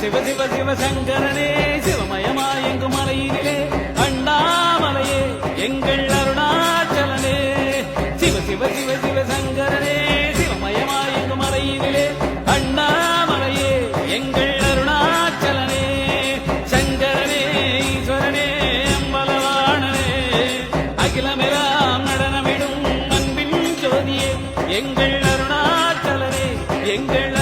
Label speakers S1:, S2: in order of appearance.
S1: சிவ சிவ சிவ சங்கரனே சிவமயமாய் எங்கு மலையினிலே அண்ணாமலையே எங்கள் அருணாச்சலனே. சிவ சிவ சிவ சிவ சங்கரனே சிவமயமாய் எங்கு மலையினிலே அண்ணாமலையே எங்கள் அருணாச்சலனே. சங்கரனே ஈஸ்வரனே அம்பலவாணனே. அகிலமெல்லாம் நடனமிடும் அன்பின் ஜோதியே எங்கள் அருணாச்சலனே எங்கள்